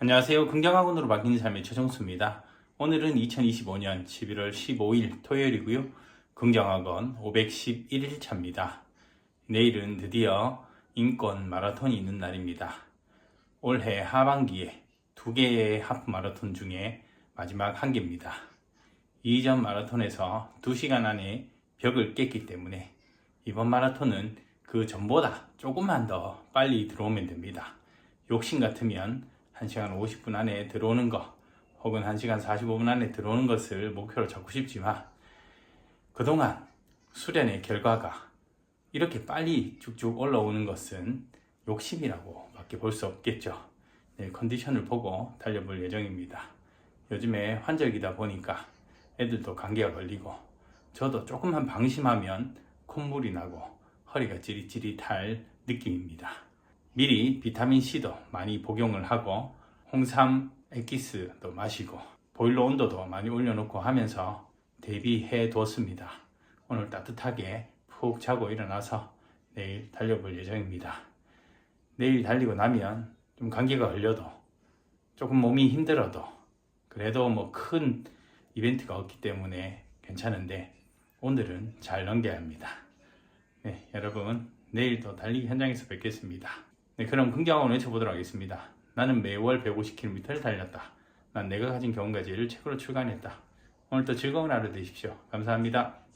안녕하세요. 긍정학원으로 바뀌는 삶의 최정수입니다. 오늘은 2025년 11월 15일 토요일이고요. 긍정학원 511일 차입니다. 내일은 드디어 인권 마라톤이 있는 날입니다. 올해 하반기에 두 개의 하프 마라톤 중에 마지막 한 개입니다. 이전 마라톤에서 2시간 안에 벽을 깼기 때문에 이번 마라톤은 그 전보다 조금만 더 빨리 들어오면 됩니다. 욕심 같으면 1시간 50분 안에 들어오는 거 혹은 1시간 45분 안에 들어오는 것을 목표로 잡고 싶지만 그동안 수련의 결과가 이렇게 빨리 쭉쭉 올라오는 것은 욕심이라고 밖에 볼 수 없겠죠. 내일 컨디션을 보고 달려볼 예정입니다. 요즘에 환절기다 보니까 애들도 감기가 걸리고 저도 조금만 방심하면 콧물이 나고 허리가 찌릿찌릿할 느낌입니다. 미리 비타민C도 많이 복용을 하고 홍삼 액기스도 마시고 보일러 온도도 많이 올려놓고 하면서 대비해 뒀습니다. 오늘 따뜻하게 푹 자고 일어나서 내일 달려볼 예정입니다. 내일 달리고 나면 좀 감기가 걸려도 조금 몸이 힘들어도 그래도 뭐 큰 이벤트가 없기 때문에 괜찮은데 오늘은 잘 넘겨야 합니다. 네, 여러분 내일 또 달리기 현장에서 뵙겠습니다. 네, 그럼 긍정학원 외쳐보도록 하겠습니다. 나는 매월 150km를 달렸다. 난 내가 가진 경험가지를 책으로 출간했다. 오늘도 즐거운 하루 되십시오. 감사합니다.